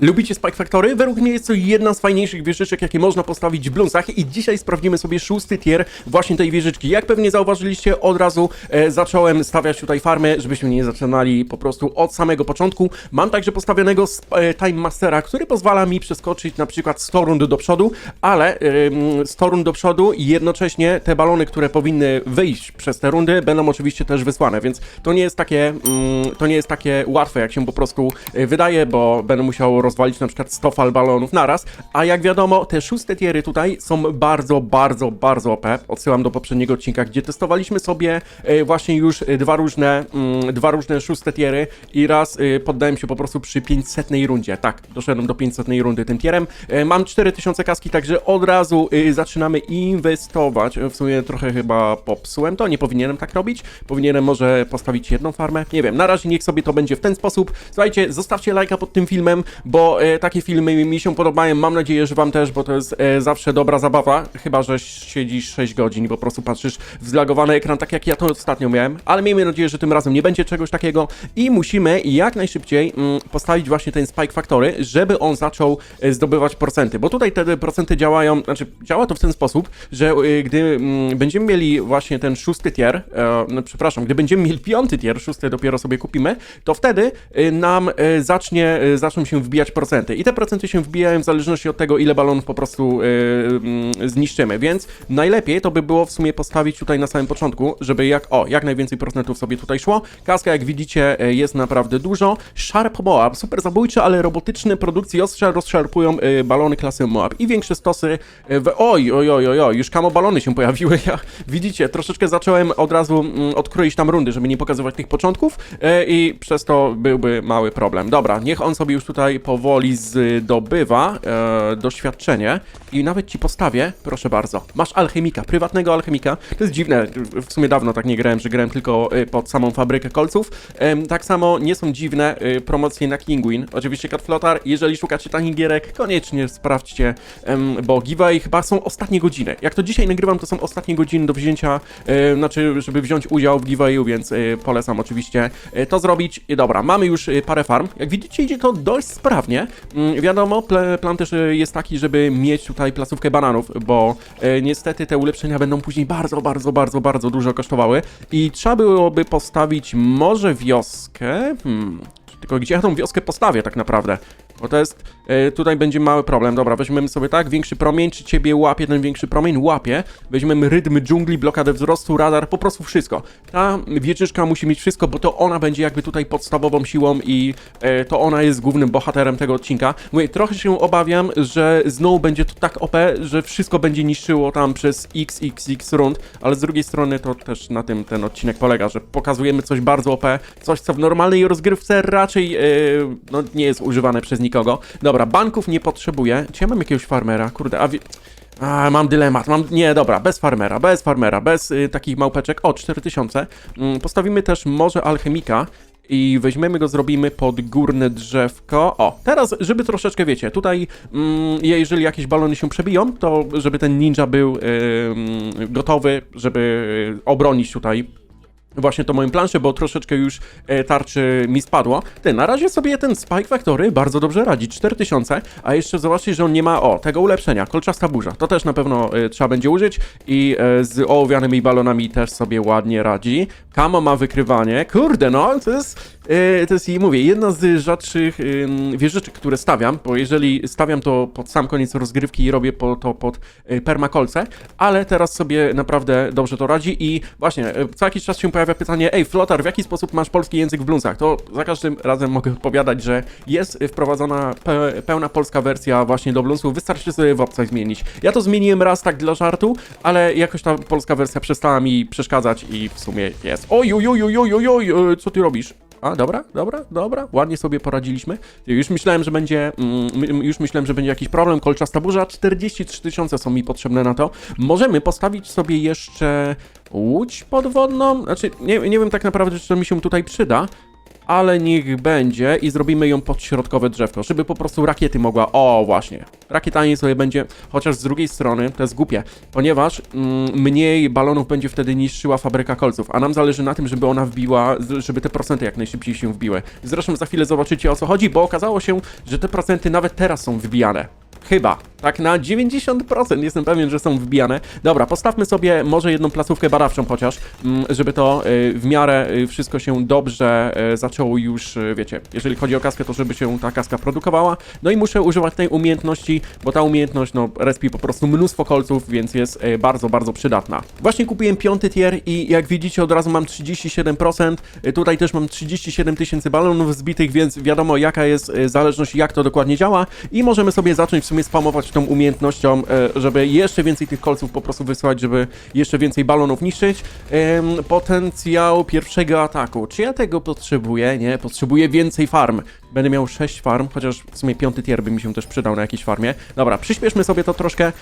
Lubicie Spike Factory? Według mnie jest to jedna z fajniejszych wieżyczek, jakie można postawić w Bloonsach i dzisiaj sprawdzimy sobie szósty tier właśnie tej wieżyczki. Jak pewnie zauważyliście, od razu e, zacząłem stawiać tutaj farmy, żebyśmy nie zaczynali po prostu od samego początku. Mam także postawionego e, Time Mastera, który pozwala mi przeskoczyć na przykład 100 rund do przodu, ale e, 100 rund do przodu i jednocześnie te balony, które powinny wyjść przez te rundy, będą oczywiście też wysłane, więc to nie jest takie, mm, to nie jest takie łatwe, jak się po prostu e, wydaje, bo będę musiał rozwalić na przykład 100 fal balonów naraz, a jak wiadomo, te szóste tiery tutaj są bardzo, bardzo, bardzo OP. Odsyłam do poprzedniego odcinka, gdzie testowaliśmy sobie e, właśnie już e, dwa różne, mm, dwa różne szóste tiery i raz e, poddałem się po prostu przy 500 rundzie. Tak, doszedłem do 500 rundy tym tierem. Mam 4000 kaski, także od razu zaczynamy inwestować. W sumie trochę chyba popsułem to, nie powinienem tak robić. Powinienem może postawić jedną farmę. Nie wiem, na razie niech sobie to będzie w ten sposób. Słuchajcie, zostawcie lajka pod tym filmem, bo e, takie filmy mi się podobają. Mam nadzieję, że wam też, bo to jest e, zawsze dobra zabawa. Chyba, że siedzisz 6 godzin i po prostu patrzysz w zlagowany ekran, tak jak ja to ostatnio miałem. Ale miejmy nadzieję, że tym razem nie będzie czegoś takiego i musimy jak najszybciej mm, postawić właśnie ten Spike Factory, żeby on zaczął e, zdobywać procenty, bo tutaj te procenty działają, znaczy działa to w ten sposób, że gdy mm, będziemy mieli właśnie ten szósty tier, no przepraszam, gdy będziemy mieli piąty tier, szósty dopiero sobie kupimy, to wtedy nam zacznie, zaczną się wbijać procenty i te procenty się wbijają w zależności od tego, ile balonów po prostu mm, zniszczymy, więc najlepiej to by było w sumie postawić tutaj na samym początku, żeby jak, o, jak najwięcej procentów sobie tutaj szło. Kaska, jak widzicie, e, jest naprawdę dużo. Sharp Moab, super zabójczy, ale robotyczny, produkcji ostrza rozszarpują e, balony klasy Moab i większe stosy e, w... Oj, oj, oj, oj, oj, już kamo balony się pojawiły, ja, widzicie, troszeczkę zacząłem od razu mm, odkroić tam rundy, żeby nie pokazywać tych początków e, i przez to byłby mały problem. Dobra, niech on sobie już tutaj powoli zdobywa e, doświadczenie. I nawet ci postawię, proszę bardzo, masz alchemika, prywatnego alchemika, to jest dziwne, w sumie dawno tak nie grałem, że grałem tylko e, pod samą fabrykę kolców, Em, tak samo nie są dziwne e, promocje na Kinguin, oczywiście Cat Flotar, jeżeli szukacie tanich gierek, koniecznie sprawdźcie, em, bo giveaway chyba są ostatnie godziny, jak to dzisiaj nagrywam, to są ostatnie godziny do wzięcia, e, znaczy, żeby wziąć udział w giveawayu, więc e, polecam oczywiście e, to zrobić. I dobra, mamy już e, parę farm, jak widzicie idzie to dość sprawnie, Mm, wiadomo, plan też e, jest taki, żeby mieć tutaj placówkę bananów, bo e, niestety te ulepszenia będą później bardzo, bardzo, bardzo, bardzo dużo kosztowały. I trzeba byłoby postawić może wioskę, hmm, tylko gdzie ja tą wioskę postawię tak naprawdę? Bo to jest, e, tutaj będzie mały problem. Dobra, weźmiemy sobie tak, większy promień, czy ciebie łapie ten większy promień? Łapie. Weźmiemy rytm dżungli, blokadę wzrostu, radar, po prostu wszystko. Ta wieczyczka musi mieć wszystko, bo to ona będzie jakby tutaj podstawową siłą i e, to ona jest głównym bohaterem tego odcinka. Mówię, trochę się obawiam, że znowu będzie to tak OP, że wszystko będzie niszczyło tam przez xxx rund, ale z drugiej strony to też na tym ten odcinek polega, że pokazujemy coś bardzo OP, coś co w normalnej rozgrywce raczej e, no, nie jest używane przez nikogo. Dobra, banków nie potrzebuję. Czy ja mam jakiegoś farmera? Kurde, a. A, mam dylemat, mam... Nie, dobra, bez farmera, bez farmera, bez y, takich małpeczek. O, 4000. Mm, postawimy też może alchemika i weźmiemy go, zrobimy pod górne drzewko. O, teraz, żeby troszeczkę, wiecie, tutaj, mm, jeżeli jakieś balony się przebiją, to żeby ten ninja był y, gotowy, żeby obronić tutaj właśnie to moją planszę, bo troszeczkę już e, tarczy mi spadło. Ty, na razie sobie ten Spike Factory bardzo dobrze radzi, 4000, a jeszcze zobaczcie, że on nie ma, o, tego ulepszenia, kolczasta burza, to też na pewno e, trzeba będzie użyć i e, z ołowianymi balonami też sobie ładnie radzi. Kamo ma wykrywanie, kurde no, to jest, to jest mówię, jedna z rzadszych wieżyczek, które stawiam, bo jeżeli stawiam to pod sam koniec rozgrywki i robię po, to pod e, permakolce, ale teraz sobie naprawdę dobrze to radzi i właśnie, e, co jakiś czas się pojawia pytanie, ej Flotar, w jaki sposób masz polski język w Bluesach? To za każdym razem mogę odpowiadać, że jest wprowadzona pe pełna polska wersja właśnie do Bluesów, wystarczy sobie w opcjach zmienić. Ja to zmieniłem raz tak dla żartu, ale jakoś ta polska wersja przestała mi przeszkadzać i w sumie jest. Oj, oj, oj, oj, oj, oj, oj, e, co ty robisz? A, dobra, dobra, dobra, ładnie sobie poradziliśmy. Już myślałem, że będzie, mm, już myślałem, że będzie jakiś problem. Kolczasta burza, 43 tysiące są mi potrzebne na to. Możemy postawić sobie jeszcze łódź podwodną, znaczy nie, nie wiem tak naprawdę, czy to mi się tutaj przyda, ale niech będzie i zrobimy ją pod środkowe drzewko, żeby po prostu rakiety mogła, o właśnie, rakietami sobie będzie, chociaż z drugiej strony to jest głupie, ponieważ mm, mniej balonów będzie wtedy niszczyła fabryka kolców, a nam zależy na tym, żeby ona wbiła, żeby te procenty jak najszybciej się wbiły. Zresztą za chwilę zobaczycie o co chodzi, bo okazało się, że te procenty nawet teraz są wybijane. Chyba. Tak na 90% jestem pewien, że są wbijane. Dobra, postawmy sobie może jedną placówkę badawczą chociaż, mm, żeby to y, w miarę y, wszystko się dobrze y, zaczęło już, wiecie, jeżeli chodzi o kaskę, to żeby się ta kaska produkowała. No i muszę używać tej umiejętności, bo ta umiejętność, no, respi po prostu mnóstwo kolców, więc jest bardzo, bardzo przydatna. Właśnie kupiłem piąty tier i jak widzicie od razu mam 37%, y, tutaj też mam 37 tysięcy balonów zbitych, więc wiadomo jaka jest zależność, jak to dokładnie działa i możemy sobie zacząć w sumie spamować tą umiejętnością, e, żeby jeszcze więcej tych kolców po prostu wysłać, żeby jeszcze więcej balonów niszczyć. Potencjał pierwszego ataku. Czy ja tego potrzebuję? Nie, potrzebuję więcej farm. Będę miał 6 farm, chociaż w sumie piąty tier by mi się też przydał na jakiejś farmie. Dobra, przyspieszmy sobie to troszkę,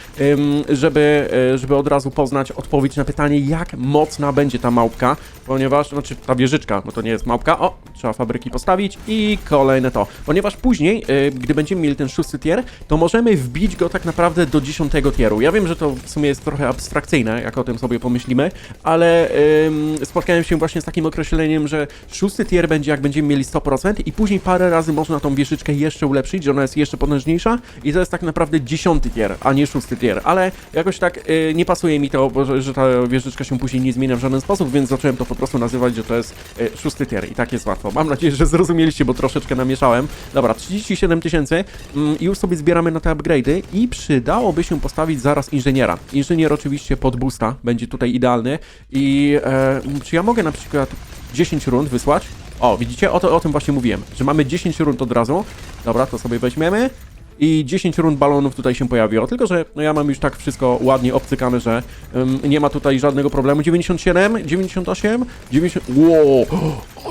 żeby, e, żeby od razu poznać odpowiedź na pytanie, jak mocna będzie ta małpka, ponieważ, znaczy ta wieżyczka, bo to nie jest małpka. O, trzeba fabryki postawić i kolejne to. Ponieważ później, e, gdy będziemy mieli ten szósty tier, to możemy wbić go tak naprawdę do dziesiątego tieru. Ja wiem, że to w sumie jest trochę abstrakcyjne, jak o tym sobie pomyślimy, ale em, spotkałem się właśnie z takim określeniem, że szósty tier będzie jak będziemy mieli 100% i później parę razy można tą wieżyczkę jeszcze ulepszyć, że ona jest jeszcze potężniejsza i to jest tak naprawdę dziesiąty tier, a nie szósty tier, ale jakoś tak e, nie pasuje mi to, że, że ta wieżyczka się później nie zmienia w żaden sposób, więc zacząłem to po prostu nazywać, że to jest e, szósty tier i tak jest łatwo. Mam nadzieję, że zrozumieliście, bo troszeczkę namieszałem. Dobra, 37 tysięcy mm, i już sobie zbieramy na te upgrade'y i przydałoby się postawić zaraz inżyniera. Inżynier oczywiście pod boosta, będzie tutaj idealny i e, czy ja mogę na przykład 10 rund wysłać? O, widzicie? O, to, o tym właśnie mówiłem, że mamy 10 rund od razu. Dobra, to sobie weźmiemy. I 10 rund balonów tutaj się pojawiło. Tylko, że no ja mam już tak wszystko ładnie obcykane, że ym, nie ma tutaj żadnego problemu. 97, 98, 90. Wow!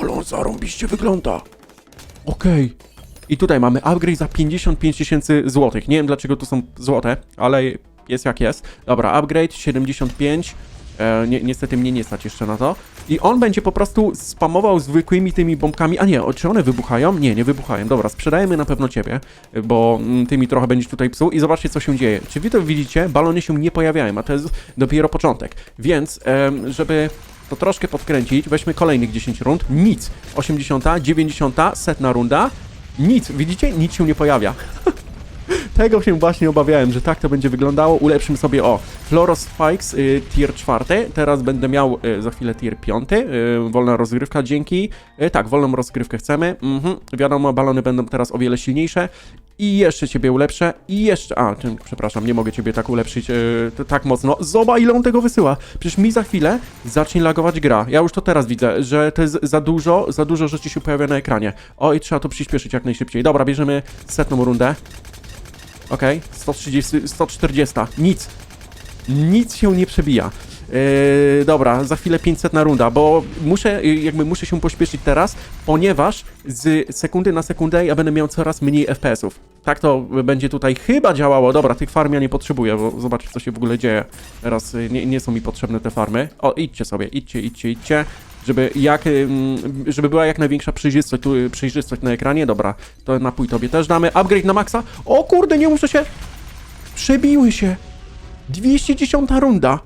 Ale on zarąbiście wygląda. Okej. I tutaj mamy upgrade za 55 tysięcy złotych. Nie wiem dlaczego tu są złote, ale jest jak jest. Dobra, upgrade 75. E, ni niestety mnie nie stać jeszcze na to. I on będzie po prostu spamował zwykłymi tymi bombkami. A nie, czy one wybuchają? Nie, nie wybuchają. Dobra, sprzedajemy na pewno ciebie, bo mm, ty mi trochę będziesz tutaj psuł. I zobaczcie, co się dzieje. Czy wy to widzicie? Balony się nie pojawiają, a to jest dopiero początek. Więc, żeby to troszkę podkręcić, weźmy kolejnych 10 rund. Nic. 80, 90, setna runda. Nic, widzicie? Nic się nie pojawia. Tego się właśnie obawiałem, że tak to będzie wyglądało. Ulepszymy sobie, o, Floros Spikes, y, tier czwarty. Teraz będę miał y, za chwilę tier piąty. Y, wolna rozgrywka, dzięki. Y, tak, wolną rozgrywkę chcemy. Mhm. Wiadomo, balony będą teraz o wiele silniejsze. I jeszcze ciebie ulepszę. I jeszcze, a, ty, przepraszam, nie mogę ciebie tak ulepszyć y, tak mocno. Zobacz, ile on tego wysyła. Przecież mi za chwilę zacznie lagować gra. Ja już to teraz widzę, że to jest za dużo, za dużo rzeczy się pojawia na ekranie. O, i trzeba to przyspieszyć jak najszybciej. Dobra, bierzemy setną rundę. Okej, 130, 140, nic. Nic się nie przebija. Yy, dobra, za chwilę 500 na runda, bo muszę, jakby muszę się pośpieszyć teraz, ponieważ z sekundy na sekundę ja będę miał coraz mniej FPS-ów. Tak to będzie tutaj chyba działało. Dobra, tych farm ja nie potrzebuję, bo zobaczcie co się w ogóle dzieje. Teraz yy, nie, nie są mi potrzebne te farmy. O, idźcie sobie, idźcie, idźcie, idźcie. Żeby, jak, żeby była jak największa przejrzystość, tu, przejrzystość na ekranie. Dobra, to napój tobie też damy. Upgrade na maksa. O kurde, nie muszę się... Przebiły się. 210 runda.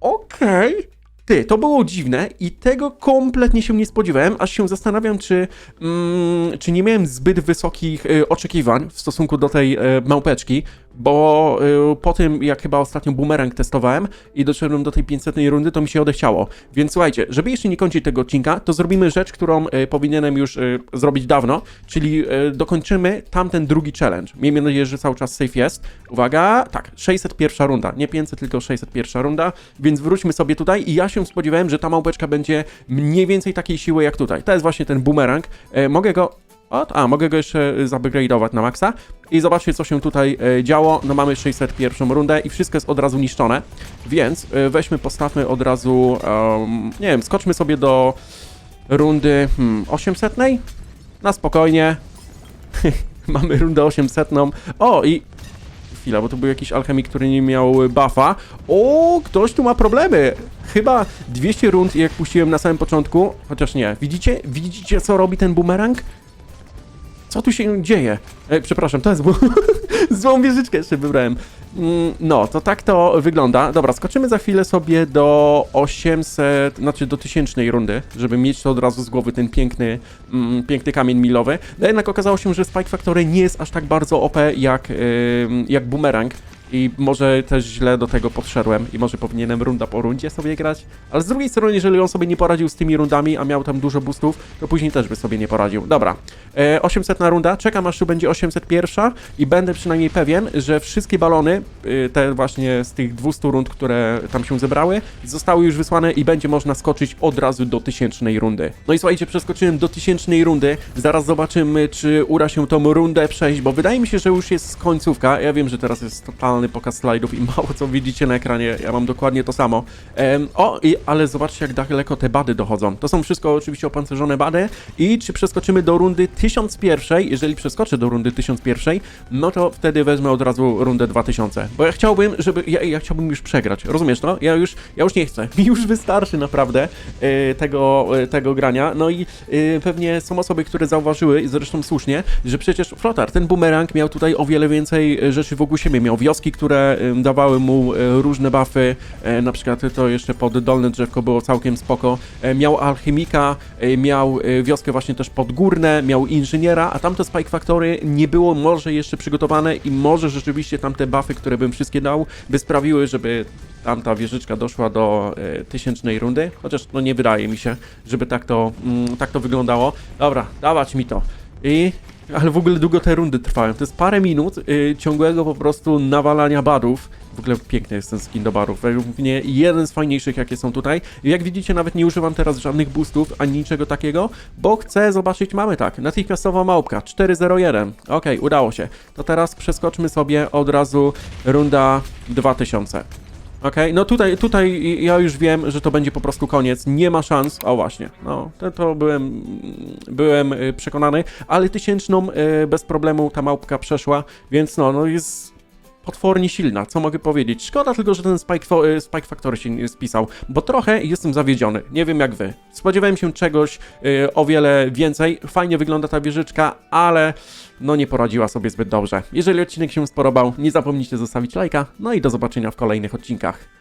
Okej. Ty, to było dziwne i tego kompletnie się nie spodziewałem, aż się zastanawiam, czy, mm, czy nie miałem zbyt wysokich y, oczekiwań w stosunku do tej y, małpeczki, bo y, po tym, jak chyba ostatnio boomerang testowałem i doszedłem do tej 500 rundy, to mi się odechciało. Więc słuchajcie, żeby jeszcze nie kończyć tego odcinka, to zrobimy rzecz, którą y, powinienem już y, zrobić dawno, czyli dokończymy tamten drugi challenge. Miejmy nadzieję, że cały czas safe jest. Uwaga, tak, 601 runda, nie 500, tylko 601 runda, więc wróćmy sobie tutaj i ja się spodziewałem, że ta małpeczka będzie mniej więcej takiej siły jak tutaj. To jest właśnie ten boomerang. E, mogę go o, a, mogę go jeszcze y, zupgrade'ować na maksa. I zobaczcie, co się tutaj e, działo. No mamy 601 rundę i wszystko jest od razu niszczone. Więc e, weźmy, postawmy od razu, em, nie wiem, skoczmy sobie do rundy hmm, 800. Na spokojnie. mamy rundę 800. O, i chwila, bo to był jakiś alchemik, który nie miał buffa. O, ktoś tu ma problemy. Chyba 200 rund, jak puściłem na samym początku, chociaż nie. Widzicie? Widzicie, co robi ten bumerang? Co tu się dzieje? E, przepraszam, to jest złą, wieżyczkę jeszcze wybrałem. Mm, No, to tak to wygląda. Dobra, skoczymy za chwilę sobie do 800, znaczy do tysięcznej rundy, żeby mieć to od razu z głowy ten piękny, mm, piękny kamień milowy. No jednak okazało się, że Spike Factory nie jest aż tak bardzo OP jak, ym, jak Boomerang. I może też źle do tego podszedłem i może powinienem runda po rundzie sobie grać. Ale z drugiej strony, jeżeli on sobie nie poradził z tymi rundami, a miał tam dużo boostów, to później też by sobie nie poradził. Dobra, e, 800 na runda, czekam aż tu będzie 801 i będę przynajmniej pewien, że wszystkie balony, y, te właśnie z tych 200 rund, które tam się zebrały, zostały już wysłane i będzie można skoczyć od razu do tysięcznej rundy. No i słuchajcie, przeskoczyłem do tysięcznej rundy, zaraz zobaczymy, czy uda się tą rundę przejść, bo wydaje mi się, że już jest końcówka. Ja wiem, że teraz jest pokaz slajdów i mało co widzicie na ekranie, ja mam dokładnie to samo. Em, o, i, ale zobaczcie, jak daleko te bady dochodzą. To są wszystko oczywiście opancerzone bady. I czy przeskoczymy do rundy 1001, jeżeli przeskoczę do rundy 1001, no to wtedy wezmę od razu rundę 2000, bo ja chciałbym, żeby, ja, ja chciałbym już przegrać, rozumiesz to? Ja już, ja już nie chcę, mi już wystarczy naprawdę e, tego, e, tego grania, no i e, pewnie są osoby, które zauważyły, i zresztą słusznie, że przecież Flotar, ten bumerang miał tutaj o wiele więcej rzeczy wokół siebie, miał wioski, które dawały mu e, różne buffy, e, na przykład to jeszcze pod dolne drzewko było całkiem spoko, E, miał alchemika, miał wioskę właśnie też podgórne, miał inżyniera, a tamte Spike Factory nie było może jeszcze przygotowane i może rzeczywiście tamte buffy, które bym wszystkie dał, by sprawiły, żeby tamta wieżyczka doszła do tysięcznej rundy, chociaż no nie wydaje mi się, żeby tak to, mm, tak to wyglądało. Dobra, dawać mi to. I ale w ogóle długo te rundy trwają. To jest parę minut y, ciągłego po prostu nawalania badów. W ogóle piękny jest ten skin do barów. Według mnie jeden z fajniejszych, jakie są tutaj. Jak widzicie, nawet nie używam teraz żadnych boostów ani niczego takiego, bo chcę zobaczyć, mamy tak, natychmiastowa małpka 401. Okej, udało się. To teraz przeskoczmy sobie od razu runda 2000. Okej, no tutaj, tutaj ja już wiem, że to będzie po prostu koniec, nie ma szans, o właśnie, no, to, to byłem, byłem y, przekonany, ale tysięczną y, bez problemu ta małpka przeszła, więc no, no jest potwornie silna, co mogę powiedzieć. Szkoda tylko, że ten Spike, y, Spike Factory się nie spisał, bo trochę jestem zawiedziony, nie wiem jak wy. Spodziewałem się czegoś y, o wiele więcej, fajnie wygląda ta wieżyczka, ale no nie poradziła sobie zbyt dobrze. Jeżeli odcinek się spodobał, nie zapomnijcie zostawić lajka, no i do zobaczenia w kolejnych odcinkach.